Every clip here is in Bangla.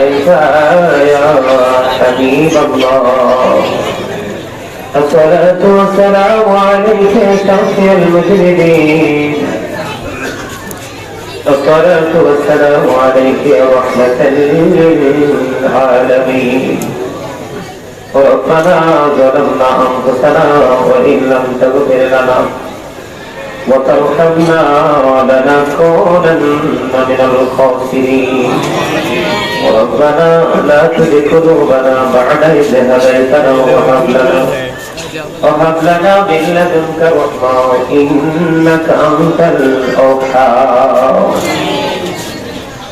عليك يا حبيب الله. الصلاة والسلام عليك يا شفيع المجرمين. الصلاة والسلام عليك يا رحمة للعالمين. ربنا ظلمنا أنفسنا وإن لم تغفر لنا وترحمنا لنكونن من الخاسرين. ربنا لا تزغ قلوبنا بعد إذ هديتنا وهب لنا وهب لنا من لدنك رحمة إنك أنت الأوحى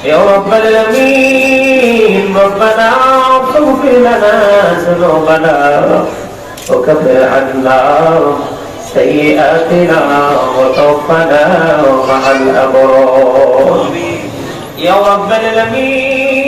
يا رب العالمين ربنا اغفر لنا ذنوبنا وكفر عنا سيئاتنا وتوفنا مع الأبرار. يا رب العالمين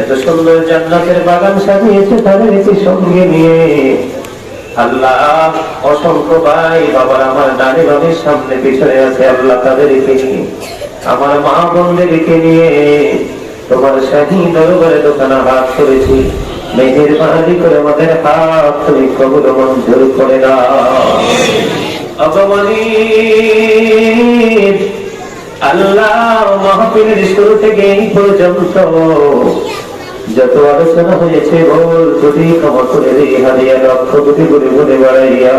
এত সুন্দর জান্নাতের বাগান সাজিয়েছে তাদেরকে সঙ্গে নিয়ে। আল্লাহ, অসংখ্য ভাই আমার ডানে বামের সামনে পিছনে আছে, আল্লাহ আমার মা নিয়ে তোমার দরবারে হাত করেছি করে আমাদের হাত তুমি কবুল মঞ্জুর করে না আল্লাহ মহাপীরের শুরু থেকে এই পর্যন্ত যত আলোচনা হয়েছে, বল যদি ক্ষমা করে রে হারিয়া লক্ষ কোটি করে বলে বাড়াইয়া।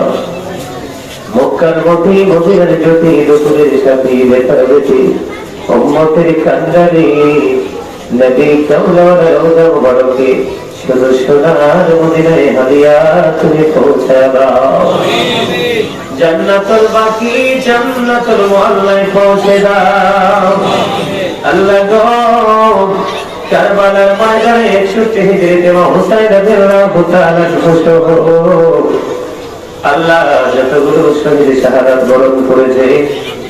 মক্কার মতি মদিনার জ্যোতি দুপুরের সাথে বেতার বেটি উম্মতের কান্দারে নবী কামলার রোজা মুবারকে শুধু সোনার মদিনায় হারিয়া তুমি পৌঁছা দাও জান্নাতুল বাকি, জান্নাতুল মুআল্লায় পৌঁছে দাও। আল্লাহ গো, কারবালার ময়দানে 61 হিজরিতে মা হুসাইন আল্লাহ যতগুলো শহীদ শাহাদাত বরণ করেছে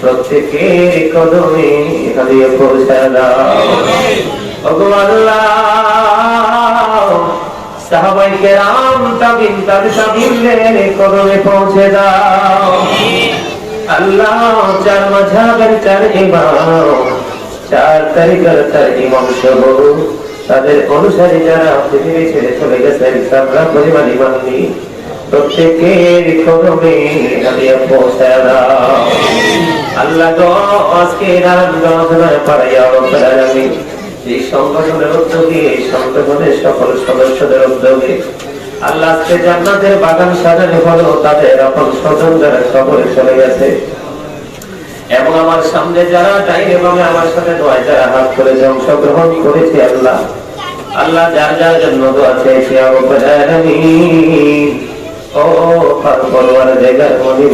প্রত্যেকের কদমে দাও। ওগো আল্লাহ সাহাবাই কেরাম তাবিন তাবি পৌঁছে দাও আল্লাহ চার মাঝাবের ইমাম ইমাম তাদের অনুসারী যারা পৃথিবী ছেড়ে চলে গেছেন তারা পরিমাণ ইমান নিয়ে প্রত্যেকের কদমে হারিয়ে পৌঁছে দাও। আল্লাহ গো আজকে নারায়ণগঞ্জ নয় পাড়াইয়া রব্বুল এই সংগঠনের উদ্যোগে এই সংগঠনের সকল সদস্যদের উদ্যোগে আল্লাহ আজকে জান্নাতের বাগান সাজানো হলো তাদের আপন স্বজন যারা কবরে চলে গেছে। এবং আমার সামনে যারা, ডাইনে এবং আমার সাথে দোয়ায় যারা হাত করে অংশগ্রহণ করেছে আল্লাহ আল্লাহ যার যার জন্য দোয়া চেয়েছে ও পার পরওয়ার জায়গার মনিব।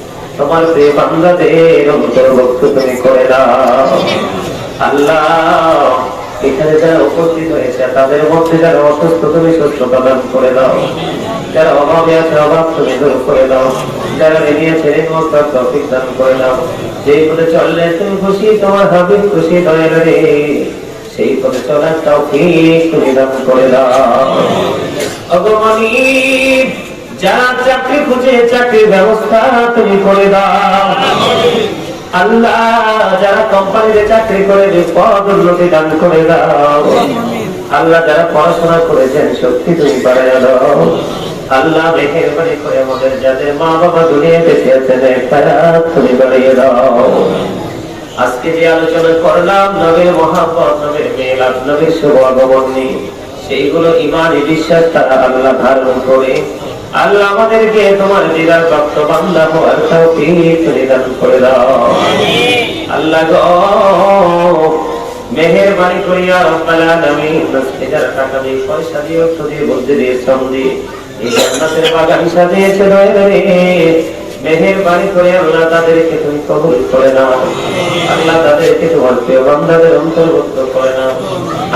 তোমার প্রিয় বান্দাদের অন্তর্ভুক্ত তুমি করে দাও। আল্লাহ, এখানে যারা উপস্থিত হয়েছে, তাদের মধ্যে যারা অসুস্থ তুমি সুস্থ প্রদান করে দাও। যারা অভাবে আছে, অভাব তুমি দূর করে দাও। যারা ঋণী আছে, ঋণ মুক্ত দান করে দাও। যেই পথে চললে তুমি খুশি, তোমার হাবিব খুশি দয়াল রে সেই পথে চলার তৌফিক তুমি দান করে দাও। অগমনী যারা চাকরি খুঁজে চাকরির ব্যবস্থা তুমি করে দাও। আল্লাহ, যারা কোম্পানিতে চাকরি করে পদ উন্নতি দান করে দাও। আল্লাহ, যারা পড়াশোনা করেছেন শক্তি তুমি বাড়াইয়া দাও। আল্লাহ করে আমাদের যাদের মা বাবা দুনিয়া বেঁচে তারা তুমি বাড়িয়ে দাও। আজকে যে করলাম সেইগুলো ইমান বিশ্বাস তারা আল্লাহ ধারণ করে। আল্লাহ আমাদেরকে তোমার দিদার ভক্ত বান্দা হওয়ার তৌফিক নিদান করে দাও। আল্লাহ গো, মেহেরবানি করিয়া রব্বাল আলামিন এটার টাকা দিয়ে পয়সা দিয়ে অর্থ দিয়ে বুদ্ধি দিয়ে শ্রম দিয়ে। এই জান্নাতের বাগান সাজিয়েছে দয়া করে মেহেরবানি করে আল্লাহ তাদেরকে তুমি কবুল করে নাও। আল্লাহ তাদেরকে তোমার প্রিয় বান্দাদের অন্তর্ভুক্ত করে নাও।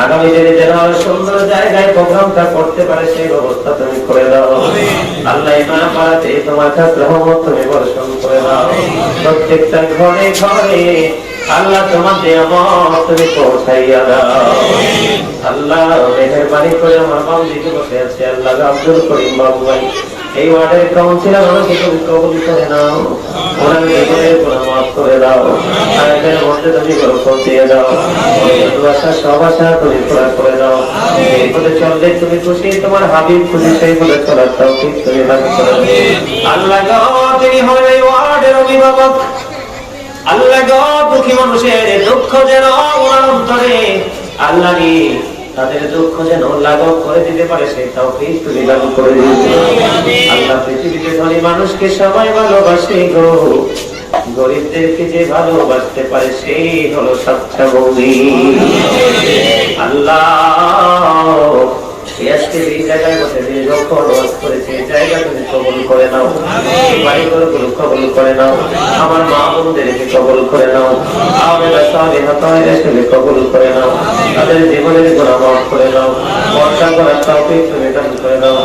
আগামী দিনে যেন সুন্দর জায়গায় প্রোগ্রামটা করতে পারে সেই ব্যবস্থা তুমি করে দাও। আল্লাহ ইমান পাড়াতে তোমার কাছে রহমত তুমি বর্ষণ করে দাও। প্রত্যেকটা ঘরে ঘরে আল্লাহ তোমার নিয়ামত তুমি পৌঁছাইয়া দাও। আল্লাহ মেহেরবানি করে আমার বাম দিকে বসে আছে আল্লাহ আব্দুল করিম বাবু ভাই এই ওয়ার্ডের কাউন্সিলর আমাকে তুমি কবুল করে নাও। ওনার জীবনের মাফ করে দাও। আয়াতের মধ্যে তুমি বরকত দিয়ে দাও। ওই আশা সব আশা তুমি পুরা করে দাও। এই চললে তুমি খুশি, তোমার হাবিব খুশি, সেই বলে চলার তাও ঠিক তুমি দান করে। অভিভাবক। আল্লাহ গো, দুঃখী মানুষের দুঃখ যেন ওনার অন্তরে আল্লাহ তাদের দুঃখ যেন লাঘব করে দিতে পারে, সেই তাও তুমি দান করে দিয়েছে। আল্লাহ পৃথিবীতে ধনী মানুষকে সবাই ভালোবাসে গো। গরিবদেরকে যে ভালোবাসতে পারে সেই হলো সচ্ছা বৌদি। আল্লাহ আজকে এই জায়গায় বসে যে লক্ষ্য ওয়াজ করেছে এই জায়গা তুমি কবল করে নাও। গুলো কবল করে নাও। আমার মা বোনদেরকে কবল করে নাও। কবল করে নাও। তাদের জীবনের মাফ করে নাও। বর্ষা করার তৌফিক তুমি দান করে মেনে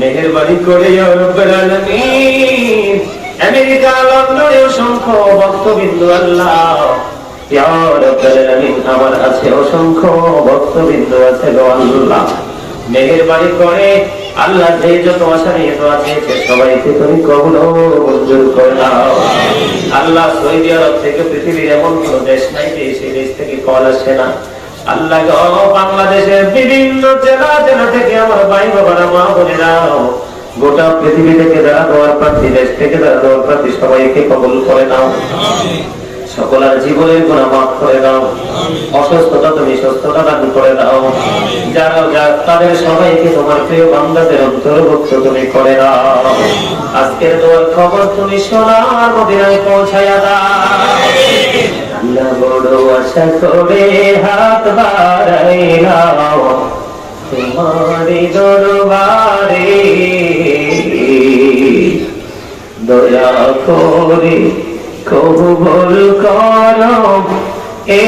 মেহেরবানি করে আমেরিকা, লন্ডনে অসংখ্য ভক্তবিন্দু আল্লাহ। আমার আছে অসংখ্য ভক্তবিন্দু আছে গো আল্লাহ। মেহেরবানি করে আল্লাহ যে যত আশা নিয়ে তো আছে সে সবাইকে তুমি কখনো মঞ্জুর করে দাও। আল্লাহ সৌদি আরব থেকে পৃথিবীর এমন কোন দেশ নাই যে সেই দেশ থেকে কল আসে না। আল্লাহ বাংলাদেশের বিভিন্ন জেলা জেলা থেকে আমার ভাই বাবারা মা বলে গোটা পৃথিবী থেকে যারা দোয়ার প্রার্থী দেশ থেকে যারা দোয়ার প্রার্থী সবাইকে কবুল করে নাও। সকলের জীবনের গুণা মাফ করে দাও অসুস্থতা তুমি সুস্থতা দান করে দাও যারা যা তাদের সবাইকে তোমার প্রিয় বান্দাদের অন্তর্ভুক্ত তুমি করে দাও আজকের দোয়ার খবর তুমি সোনার মদিনায় পৌঁছায়া দাও। আশা করে হাত বাড়াইলাম তোমারি দরবারে। দয়া করে কবুল করো এ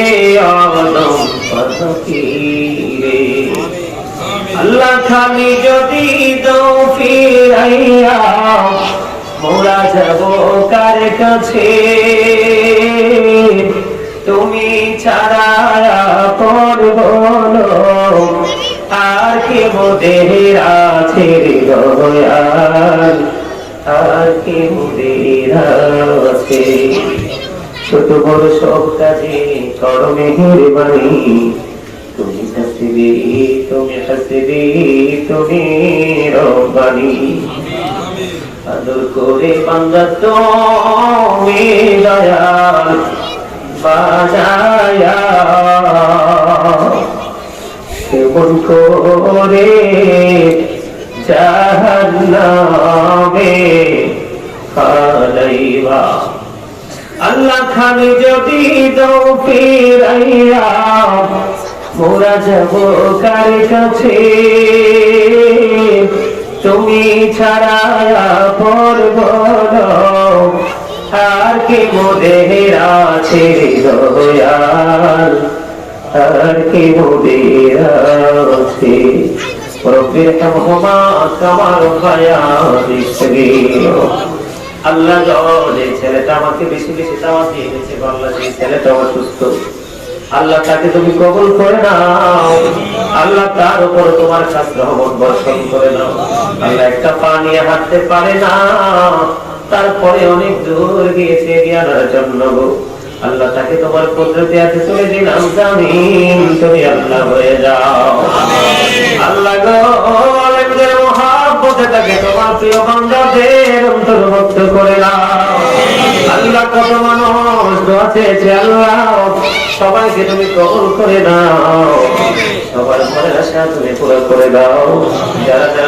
আদম ফকিরে আল্লাহ খালি যদি দৌ ফিরাইয়া, মোরা যাব কার কাছে? তুমি ছাড়া পর বলো আর কে মোদের আছে আর কে মোদের আছে? ছোট বড় সব কাজে করো মেহেরবানি। তুমি হাসিবি তুমি হাসিবি, তুমি রব্বানি। আদর করে বান্দা তুমি দয়াল। কেমন করে জাহান্নামে ফালাইবা। আল্লাহ খানি যদি দাও ফিরাইয়া, মোরা যাব কার কাছে? তুমি ছাড়া পর বলো মোদের আছে দয়াল। মোদের আছে আল্লাহ ছেলেটা আমাকে বেশি বেশি দাওয়াত দিয়ে গেছে আল্লাহ সেই আল্লাহ তাকে তুমি কবুল করে নাও। আল্লাহ তার উপর তোমার কাছে রহমত বর্ষণ করে নাও। আল্লাহ একটা পা নিয়ে হাঁটতে পারে না। তারপরে অনেক দূর গিয়েছে আনার জন্য গো। আল্লাহ তাকে তোমার পদ্ধতি আছে চলে দিলাম জামিন তুমি আল্লাহ হয়ে যাও। আল্লাহ গো আলেমদের মহাব্বতে তাকে তোমার প্রিয় বান্দাদের অন্তর্ভুক্ত করে নাও। আল্লাহ কত মানুষ দোয়া চেয়েছে আল্লাহ। সবাইকে তুমি কবল করে দাও সবার মনের আশা তুমি পুরো করে দাও। যারা যারা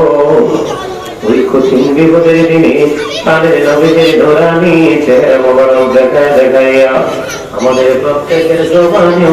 বিপদের দিনে তাদের নবীদের ধরা নিয়েছে মোবারক দেখায় দেখাইয়া আমাদের প্রত্যেকের জবানে